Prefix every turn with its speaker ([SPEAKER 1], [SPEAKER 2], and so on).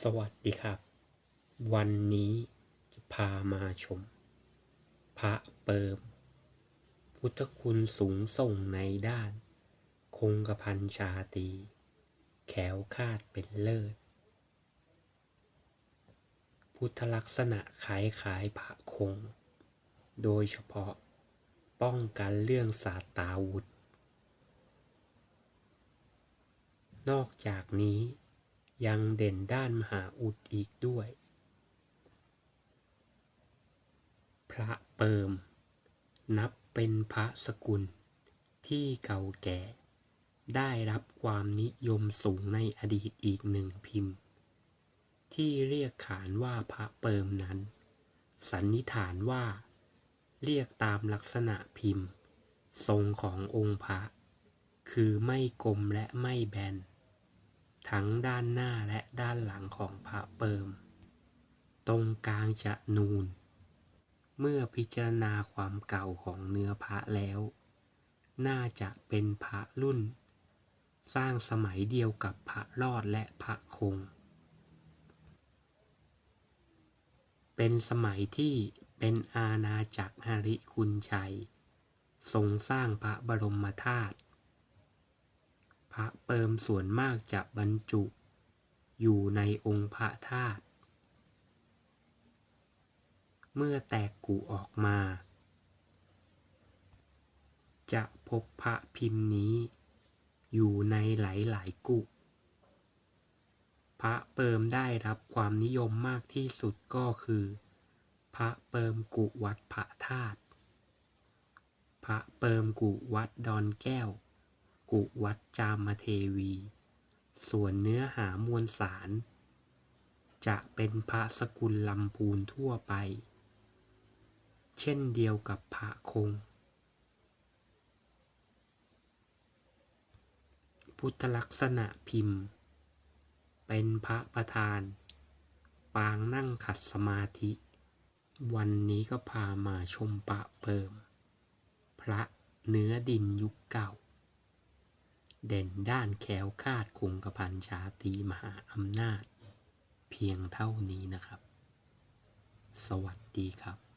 [SPEAKER 1] สวัสดีครับ วันนี้จะพามาชม พระเปิม พุทธคุณสูงส่งในด้าน คงกระพันชาตี แขวคาดเป็นเลิศ พุทธลักษณะคล้ายคล้ายพระคง โดยเฉพาะป้องกันเรื่องสาตาวุธ นอกจากนี้ ยังเด่นด้านมหาอุดอีกด้วย พระเปิม นับเป็นพระสกุลที่เก่าแก่ ได้รับความนิยมสูงในอดีตอีกหนึ่งพิมพ์ ที่เรียกขานว่าพระเปิมนั้น สันนิษฐานว่า เรียกตามลักษณะพิมพ์ ทรงขององค์พระ คือไม่กลมและไม่แบน ทั้งด้านหน้าและด้านหลังของพระเปิม ตรงกลางจะนูน เมื่อพิจารณาความเก่าของเนื้อพระแล้ว น่าจะเป็นพระรุ่น สร้างสมัยเดียวกับพระรอดและพระคง เป็นสมัยที่เป็นอาณาจักรหริกุลชัย ทรงสร้างพระบรมธาตุ พระเปิมส่วนมากจะบรรจุ อยู่ในองค์พระธาตุเมื่อแตกกุออกมา จะพบพระพิมพ์นี้ อยู่ในหลายๆกุ พระเปิมได้รับความนิยมมากที่สุดก็คือ พระเปิมกุวัดพระธาตุพระเปิมกุวัดดอนแก้ว กุวัดจามเทวี ส่วนเนื้อหามวลสาร จะเป็นพระสกุลลำพูนทั่วไป เช่นเดียวกับพระคง พุทธลักษณะพิมพ์ เป็นพระประธาน ปางนั่งขัดสมาธิ วันนี้ก็พามาชมปะเปิม พระเนื้อดินยุคเก่า เด่นด้านแควคาดคงกระพันชาตรีมหาอำนาจ เพียงเท่านี้นะครับ สวัสดีครับ